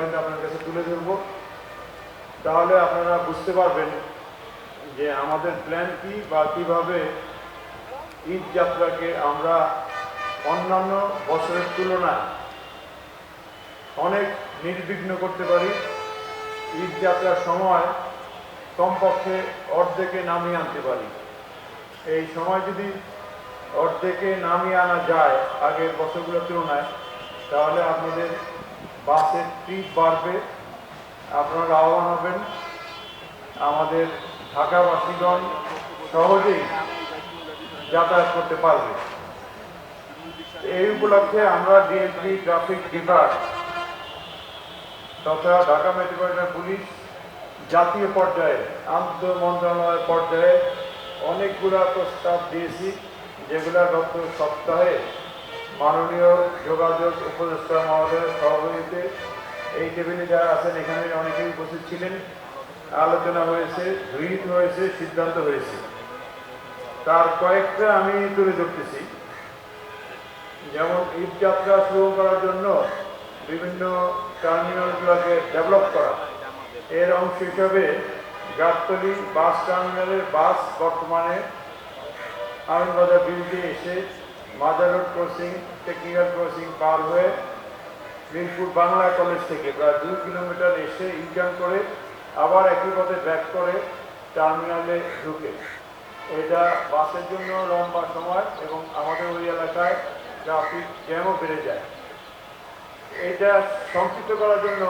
Point আপনার কাছে তুলে ধরব। তাহলে আপনারা বুঝতে পারবেন যে আমাদের প্ল্যান কি বা কীভাবে ঈদ যাত্রাকে আমরা অন্যান্য বছরের তুলনায় অনেক নির্বিঘ্ন করতে পারি। ঈদ যাত্রার সময় কমপক্ষে অর্ধেকে নামিয়ে আনতে পারি। এই সময় যদি অর্ধেকে নামিয়ে আনা যায় আগের বছরগুলোর তুলনায়, তাহলে আপনাদের বাসের ট্রিপ বাড়বে, আপনারা আহ্বান হবেন। আমাদের ঢাকাবাসীগণ সহজেই যাতায়াত করতে পারবে। এই উপলক্ষে আমরা ডিএমপি ট্রাফিক ডিপার্ট তথা ঢাকা মেট্রোপলিটন পুলিশ জাতীয় পর্যায়ে, আন্তঃ মন্ত্রণালয় পর্যায়ে অনেকগুলা প্রস্তাব দিয়েছি, যেগুলা গত সপ্তাহে মাননীয় যোগাযোগ উপদেষ্টা মহোদয়ের সভাপতিতে এই টেবিলে যারা আছেন, এখানে অনেকেই উপস্থিত ছিলেন। আলোচনা হয়েছে, গৃহীত হয়েছে, সিদ্ধান্ত হয়েছে। তার কয়েকটা আমি তুলে ধরতেছি। যেমন ঈদ যাত্রা শুরু করার জন্য বিভিন্ন টার্মিনালগুলোকে ডেভেলপ করা। এর অংশ হিসাবে গাবতলি বাস টার্মিনালের বাস বর্তমানে আমিনবাজার ব্রিজে এসে Mazar road crossing, technical crossing পার হয়ে মিরপুর বাংলা কলেজ থেকে প্রায় দুই কিলোমিটার এসে ইন্টার্ন করে আবার একই পথে ব্যাক করে টার্মিনালে ঢুকে। এটা বাসের জন্য লম্বা সময় এবং আমাদের ওই এলাকায় ট্রাফিক জ্যামও বেড়ে যায়। এটা সংক্ষিপ্ত করার জন্য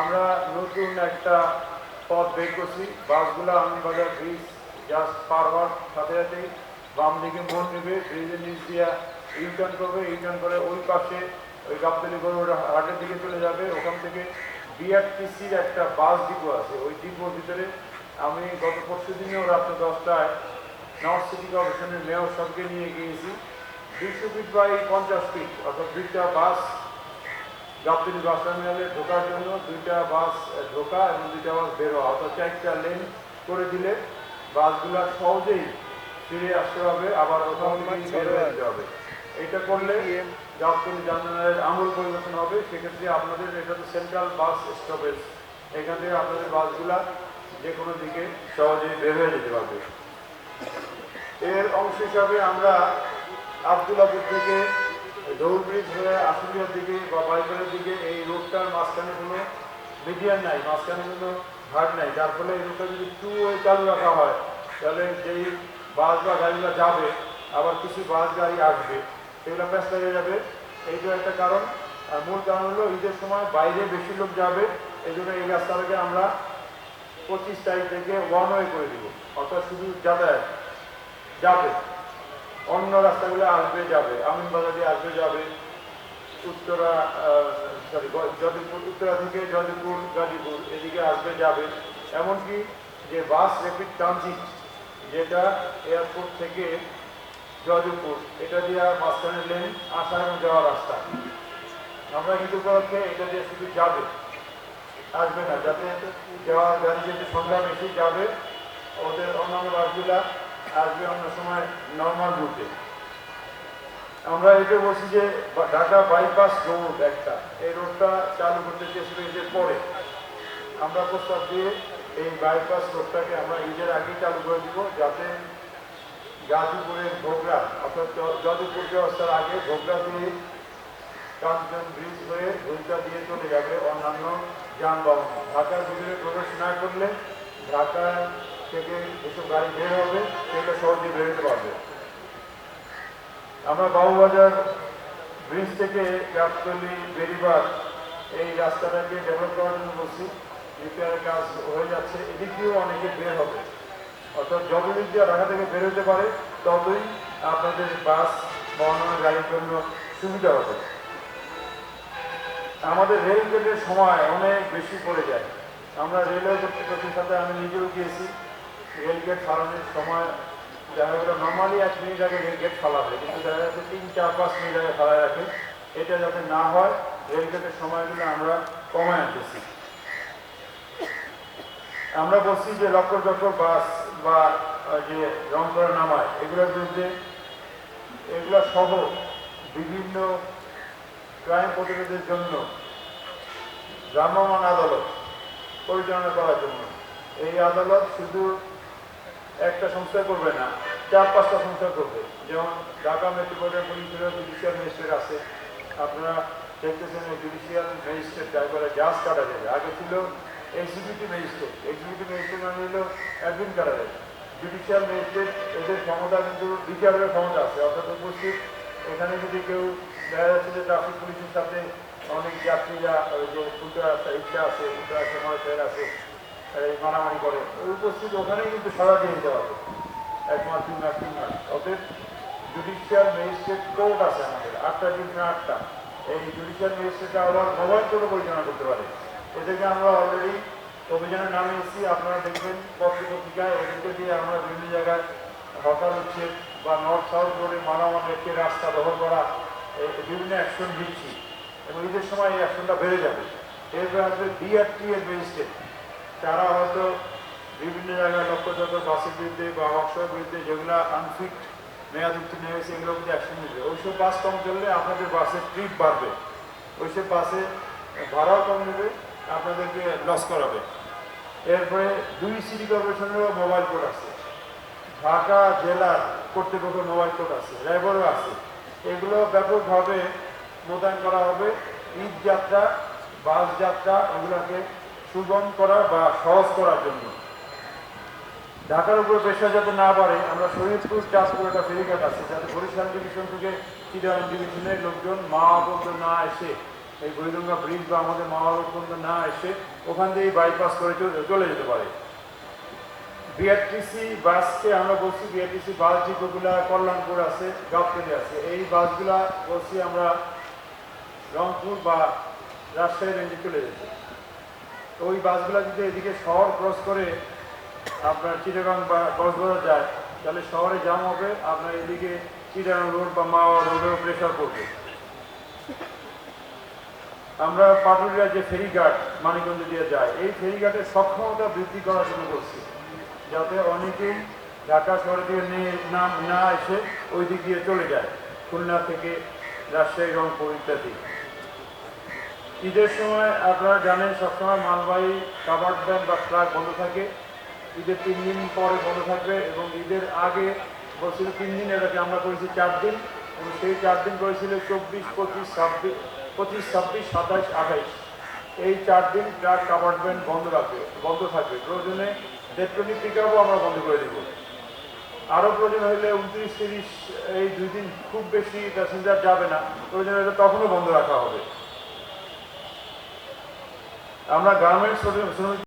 আমরা নতুন একটা পথ বের করছি। বাসগুলো আমিনবাজার ব্রিজ জাস্ট পার হওয়ার সাথে সাথেই বাম দিকে মোড় নেবে ব্রিজের নিচ দিয়া ইউটার্ন করবে ইউটার্ন করে ওই পাশে ওই গাবতলি গরুর হাটের দিকে চলে যাবে। ওখান থেকে বিআরটিসির একটা বাস ডিপো আছে। ওই ডিপোর ভিতরে আমি গত পরশু দিনেও রাত্রে দশটায় নর্থ সিটি কর্পোরেশনের মেয়র সবকে নিয়ে গিয়েছি। দুইশো ফিট বাই পঞ্চাশ ফিট অর্থাৎ দুইটা বাস গাবতলি বাস টার্মিনালে ঢোকার জন্য দুইটা বাস ঢোকা এবং দুইটা বাস বেরোয়া অর্থাৎ চারটা লেন করে দিলে বাসগুলো সহজেই ফিরে আসতে হবে আবার যেতে হবে। এটা করলে গাবতলি জার্নালের আমূল পরিবর্তন হবে সেক্ষেত্রে আপনাদের এটা তো সেন্ট্রাল বাস স্টপেজ এখান থেকে আপনাদের বাসগুলা যে কোনো দিকে সহজেই বের হয়ে যেতে পারবে। এর অংশ হিসাবে আমরা আবদুল্লাপুর থেকে দৌড় ব্রিজ হয়ে আশুলিয়ার দিকে বা বাইপারের দিকে এই রোডটার মাঝখানে কোনো মিডিয়ান নাই মাঝখানে কোনো ঘাট নাই। যার ফলে এই রোডটা যদি টু ওয়ে চালু রাখা হয় তাহলে যেই বাস বা গাড়িগুলো যাবে, আবার কিছু বাস গাড়ি আসবে। সেগুলো ব্যস্ত হয়ে যাবে। এইটা একটা কারণ। আর মূল কারণ হলো ঈদের সময় বাইরে বেশি লোক যাবে, এই জন্য এই রাস্তাটাকে আমরা পঁচিশ তারিখ থেকে ওয়ান ওয়ে করে দিব। অর্থাৎ শুধু যাতায়াত, যাবে। অন্য রাস্তাগুলো আসবে, যাবে। আমিনবাজার দিয়ে আসবে, যাবে। উত্তরা সরি যদিপুর, উত্তরা থেকে যদিপুর, গাজীপুর, এদিকে আসবে, যাবে। এমনকি যে বাস র্যাপিড ট্রানজিট যেটা এয়ারপোর্ট থেকে যদিপুর এটা দিয়ে মাঝখানে লেন আসা এবং যাওয়ার রাস্তা। আমরা কিন্তু উপলক্ষে এটা দিয়ে শুধু যাবে, আসবে না, যাতে যাওয়া গাড়ি যেতে সন্ধ্যা বেশি যাবে, ওদের অন্যান্য বাসগুলা আসবে অন্য সময় নর্মাল রুটে আমরা এটা বলছি যে ঢাকা বাইপাস রোড একটা, এই রোডটা চালু করতে চেয়েছিল ঈদের পরে। আমরা প্রস্তাব দিয়ে এই বাইপাস রোডটাকে আমরা ঈদের আগেই চালু করে দিব যাতে গাজীপুরের ভোগরা অর্থাৎ য- যদুপুর ব্যবস্থার আগে ভোগরা দিয়ে কাঞ্চন ব্রিজ হয়ে ওইটা দিয়ে চলে যাবে অন্যান্য যানবাহন। ঢাকার ভিতরে প্রবেশ না করলে ঢাকা থেকে যেসব গাড়ি বের হবে, সেটা সহজে বেরোতে পারবে। আমরা বাবুবাজার ব্রিজ থেকে গাবতলি বেরিবার এই রাস্তাটাকে ডেভেলপ করার জন্য বলছি। রিপেয়ারের কাজ হয়ে যাচ্ছে, এদিক দিয়েও অনেকে বের হবে। অর্থাৎ যত দিক দিয়ে ঢাকা থেকে বের হতে পারে, ততই আপনাদের বাস বা অন্যান্য গাড়ির জন্য সুবিধা হবে। আমাদের রেল গেটের সময় অনেক বেশি পড়ে যায়। আমরা রেলওয়ে কর্তৃপক্ষের সাথে আমি নিজেও গিয়েছি। রেল গেট ফালানোর সময় দেখা গেলো নর্মালি এক মিনিট আগে রেল গেট ফালাবে কিন্তু দেখা যাচ্ছে তিন, চার, পাঁচ মিনিট আগে ফালায় রাখে। এটা যাতে না হয়, রেল গেটের সময়গুলো আমরা কমায় আনতেছি। আমরা বলছি যে লক্ষ লক্ষ বাস বা যে রং করে নামায় এগুলোর বিরুদ্ধে এগুলো সহ বিভিন্ন ক্রাইম প্রতিরোধের জন্য ভ্রাম্যমাণ আদালত পরিচালনা করার জন্য। এই আদালত শুধু একটা সংস্থা করবে না, চার পাঁচটা সংস্থা করবে। যেমন ঢাকা মেট্রোপলিটন পুলিশের জুডিশিয়াল ম্যাজিস্ট্রেট আছে। আপনারা দেখতেছেন জুডিশিয়াল ম্যাজিস্ট্রেট একবারে জাজ কাটা যাবে আগে ছিল এক্সিকিউটিভ ম্যাজিস্ট্রেট এক্সিকিউটিভ ম্যাজিস্ট্রেট মানে হলো অ্যাডমিন কাটা জুডিশিয়াল ম্যাজিস্ট্রেট এদের ক্ষমতা কিন্তু বিচারের ক্ষমতা আছে। অর্থাৎ উপস্থিত। এখানে যদি কেউ দেখা যাচ্ছে যে ট্রাফিক পুলিশের সাথে অনেক যাত্রীরা যে উল্টো রাস্তা ইচ্ছা আছে উল্টো রাস্তা মহাশয়ের আছে মারামারি করে। উপস্থিত ওখানেই কিন্তু সারা দিয়ে দিতে হবে এক মাস তিন মাস তিন মাস। অতএব জুডিশিয়াল ম্যাজিস্ট্রেট কোর্ট আছে আমাদের। আটটা ডিভিশন আটটা। এই জুডিশিয়াল ম্যাজিস্ট্রেটটা আবার মোবাইল কোর্টও পরিচালনা করতে পারে। এদেরকে আমরা অলরেডি অভিযানে নামে এসেছি। আপনারা দেখবেন পত্র পত্রিকায় এদেরকে দিয়ে আমরা বিভিন্ন জায়গায় হকার উচ্ছেদ বা নর্থ সাউথ রোডে মারামারি একটি রাস্তা দখল করা বিভিন্ন অ্যাকশন দিচ্ছি এবং ঈদের সময় এই অ্যাকশনটা বেড়ে যাবে। এরপরে আসবে ডিআরটি এর ম্যাজিস্ট্রেট তারা হয়তো বিভিন্ন জায়গায় লক্ষ্য চক্র বাসের বিরুদ্ধে বা অক্ষয়ের বিরুদ্ধে যেগুলো আনফিট মেয়াদ উত্তীর্ণ হয়েছে এগুলোর মধ্যে অ্যাকশন নেবে। ওইসব বাস কম চললে আপনাদের বাসের ট্রিপ বাড়বে। ওইসব বাসে ভাড়াও কম নেবে। আপনাদেরকে লস করাবে। এরপরে দুই সিটি কর্পোরেশনেরও মোবাইল কোড আছে। ঢাকা জেলার কর্তৃপক্ষের মোবাইল কোড আছে র্যাবেরও আছে। এগুলো ব্যাপকভাবে মোতায়েন করা হবে। ঈদ যাত্রা, বাস যাত্রা, এগুলোকে সুগম করা বা সহজ করার জন্য। ঢাকার উপর পেশা যাতে না বাড়ে, আমরা শরীরপুর চাষপুর একটা ফেরিঘাট আছে, যাতে বরিশাল ডিভিশন থেকে চিরাং ডিভিশনের লোকজন মা পর্যন্ত না এসে এই গৈরঙ্গা ব্রিজ বা আমাদের মা পর্যন্ত না এসে ওখান দিয়েই বাইপাস করে চলে- চলে যেতে পারে। বিআরটিসি বাসকে আমরা বলছি বিআরটিসি বাস যেগুলা কল্যাণপুর আছে, গাবতলি আছে। এই বাসগুলা বলছি আমরা রংপুর বা রাজশাহী রেঞ্জে চলে যেতে। তো ওই বাসগুলা যদি এদিকে শহর ক্রস করে আপনার চিটাগাং বা কক্সবাজার যায়, তাহলে শহরে জাম হবে, আপনার এদিকে চিটাগাং রোড বা মাওয়া রোডেও প্রেশার পড়বে। আমরা পাটুরিয়া যে ফেরিঘাট মানিকগঞ্জ দিয়ে যায় এই ফেরিঘাটের সক্ষমতা বৃদ্ধি করা শুরু করছি। যাতে অনেকেই ঢাকা শহর দিয়ে না না এসে ওই দিক দিয়ে চলে যায়, খুলনা থেকে রাজশাহী, রংপুর ইত্যাদি। ঈদের সময় আপনারা জানেন, সবসময় মালবাহী কাভার্ড ভ্যান বা ট্রাক বন্ধ থাকে। ঈদের তিন দিন পরে বন্ধ থাকবে এবং ঈদের আগে বলছিল তিন দিন, এটাকে আমরা করেছি চার দিন। এবং সেই চার দিন করেছিল চব্বিশ, পঁচিশ, ছাব্বিশ। পঁচিশ, ছাব্বিশ, সাতাশ, আঠাইশ। এই চার দিন ট্রাক কাভার্ড বন্ধ রাখবে, বন্ধ থাকবে। প্রয়োজনে ইলেকট্রনিক পিক আমরা বন্ধ করে দেবো। আরও প্রয়োজন হলে উনত্রিশ, তিরিশ, এই দুই দিন খুব বেশি প্যাসেঞ্জার যাবে না। প্রয়োজন হলে তখনও বন্ধ রাখা হবে। আমরা গার্মেন্টস